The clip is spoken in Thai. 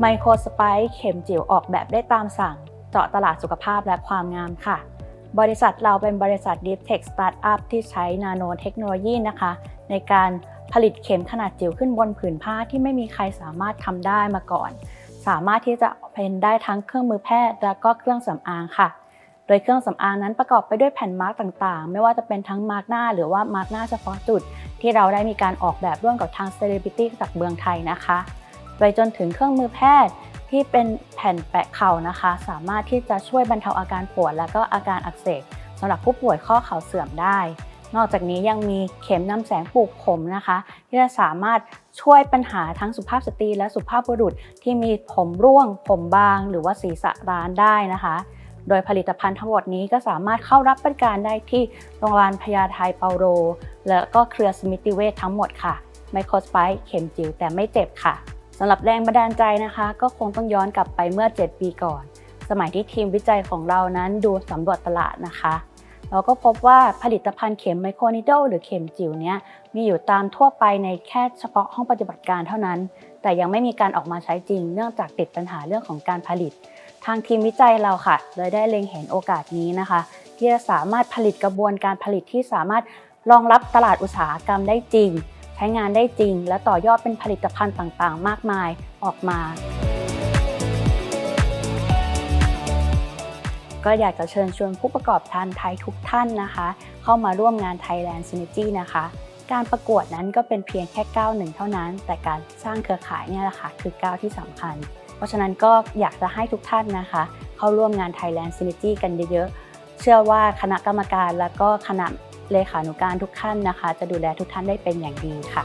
ไมโครสไปซ์เข็มจิ๋วออกแบบได้ตามสั่ง เจาะตลาดสุขภาพและความงามค่ะ บริษัทเราเป็นบริษัท Deep Tech Startup ที่ใช้นาโนเทคโนโลยีนะคะ ในการผลิตเข็มขนาดจิ๋วขึ้นบนผืนผ้าที่ไม่มีใครสามารถทำได้มาก่อน สามารถที่จะเป็นได้ทั้งเครื่องมือแพทย์ และก็เครื่องสำอางค่ะ โดยเครื่องสำอางนั้นประกอบไปด้วยแผ่นมาร์กต่างๆ ไม่ว่าจะเป็นทั้งมาร์กหน้า หรือว่ามาร์กหน้าเฉพาะจุด ที่เราได้มีการออกแบบร่วมกับทาง Celebrity จากเมืองไทยนะคะ ไปจนถึงเครื่องมือแพทย์ที่เป็นแผ่นแปะเข่านะคะ สามารถที่จะช่วยบรรเทาอาการปวด และก็อาการอักเสบสำหรับผู้ป่วยข้อเข่าเสื่อมได้ นอกจากนี้ยังมีเข็มนำแสงปลูกผมนะคะ ที่จะสามารถช่วยปัญหาทั้งสุภาพสตรีและสุภาพบุรุษที่มีผมร่วง ผมบาง หรือว่าศีรษะร้านได้นะคะ โดยผลิตภัณฑ์ทั้งหมดนี้ก็สามารถเข้ารับบริการได้ที่โรงพยาบาลพญาไทเปาโร และก็เครือสมิติเวชทั้งหมดค่ะไมโครสไปเข็มจิ๋วแต่ไม่เจ็บค่ะ สำหรับแรงบันดาลใจนะคะ ก็คงต้องย้อนกลับไปเมื่อ 7 ปีก่อน สมัยที่ทีมวิจัยของเรานั้นดูสำรวจตลาดนะคะ เราก็พบว่าผลิตภัณฑ์เข็มไมโครนิโดหรือเข็มจิ๋วเนี้ยมีอยู่ตามทั่วไปในแค่เฉพาะห้องปฏิบัติการเท่านั้น แต่ยังไม่มีการออกมาใช้จริง เนื่องจากติดปัญหาเรื่องของการผลิต ทางทีมวิจัยเราค่ะเลยได้เล็งเห็นโอกาสนี้นะคะ ที่จะสามารถผลิตกระบวนการผลิตที่สามารถรองรับตลาดอุตสาหกรรมได้จริง ใช้งานได้จริง และต่อยอดเป็นผลิตภัณฑ์ต่างๆ มากมายออกมา ก็อยากจะเชิญชวนผู้ประกอบการไทยทุกท่านนะคะ เข้ามาร่วมงาน Thailand Synergy นะคะการประกวดนั้นก็เป็นเพียงแค่ก้าวหนึ่งเท่านั้น แต่การสร้างเครือข่ายเนี่ยแหละค่ะคือก้าวที่สำคัญ เพราะฉะนั้นก็อยากจะให้ทุกท่านนะคะ เข้าร่วมงาน Thailand Synergy กันเยอะๆ เชื่อว่าคณะกรรมการและก็คณะ เลขานุการทุกท่านนะคะ จะดูแลทุกท่านได้เป็นอย่างดีค่ะ